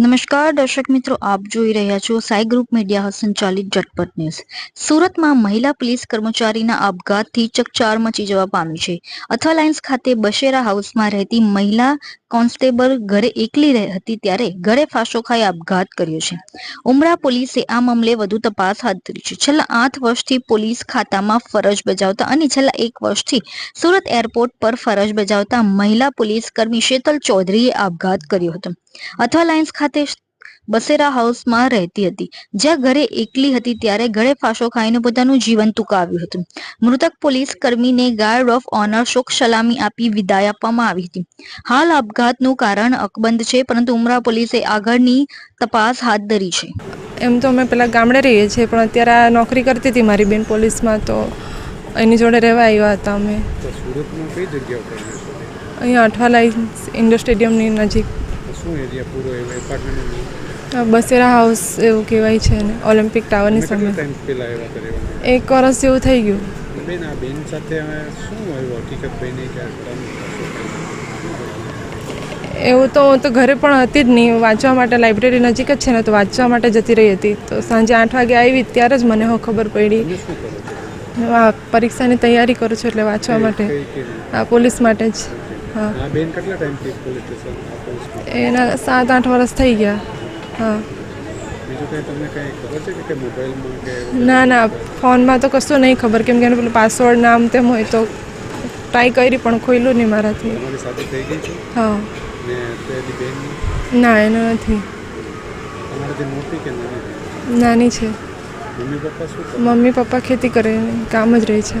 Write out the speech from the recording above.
નમસ્કાર, દર્શક મિત્રો, આપ જોઈ રહ્યા છો સાઈ ગ્રુપ મીડિયા સંચાલિત ઝટપટ ન્યૂઝ. સુરતમાં મહિલા પોલીસ કર્મચારીના આપઘાતથી ચકચાર મચી જવા પામી છે. અથવા ખાતે બશેરા હાઉસમાં રહેતી મહિલા કોન્સ્ટેબલ ઘરે એકલી હતી ત્યારે ઘરે ફાંસો આપઘાત કર્યો છે. ઉમરા પોલીસે આ મામલે વધુ તપાસ હાથ ધરી છે. છેલ્લા આઠ વર્ષથી પોલીસ ખાતામાં ફરજ બજાવતા અને છેલ્લા એક વર્ષથી સુરત એરપોર્ટ પર ફરજ બજાવતા મહિલા પોલીસ કર્મી શેતલ ચૌધરીએ આપઘાત કર્યો હતો. અથવા ખાતે બસેરા હાઉસમાં રહેતી હતી. જ્યાં ઘરે એકલી હતી ત્યારે ઘરે ફાંસો ખાઈને પોતાનું જીવન ટૂંકાવ્યું હતું. મૃતક પોલીસ કર્મીને ગાર્ડ ઓફ ઓનર શોક સલામી આપી વિદાય આપવામાં આવી હતી. હાલ આપઘાતનું કારણ અકબંધ છે પરંતુ ઉમરા પોલીસે આગળની તપાસ હાથ ધરી છે. એમ તો અમે પેલા ગામડે રહીએ છીએ પણ અત્યારે આ નોકરી કરતી હતી મારી બેન પોલીસમાં તો એની જોડે રહેવા આવ્યા હતા અમે? અહીંયા અઠવાલાઈ ઇન્ડોર સ્ટેડિયમની નજીક. શું એરિયા પૂરો એવો એપાર્ટમેન્ટ બસેરા હાઉસ એવું કહેવાય છે ને ઓલિમ્પિક ટાવરની સામે. એક વર્ષ જેવું થઈ ગયું. બેન આ બેન સાથે શું આવ્યું? હકીકત બેન? એવું તો હું તો ઘરે પણ હતી જ નહીં. વાંચવા માટે લાઇબ્રેરી નજીક જ છે ને તો વાંચવા માટે જતી રહી હતી. તો સાંજે આઠ વાગે આવી ત્યારે જ મને હો ખબર પડી. પરીક્ષાની તૈયારી કરું છું એટલે વાંચવા માટે? આ પોલીસ માટે જ. હા. બેન કેટલા ટાઈમથી પોલીસ સ્ટેશન એના સાત આઠ વર્ષ થઈ ગયા. હા? ના ના. ફોનમાં તો કશું નહીં ખબર. કેમ કે એનું પેલું પાસવર્ડ નામ તેમ હોય તો ટ્રાય કરી પણ ખોલ્યું નહીં મારાથી. હા. ને એનું નથી. નાની? છે. મમ્મી પપ્પા મમ્મી પપ્પા ખેતી કરે કામ જ રહે છે.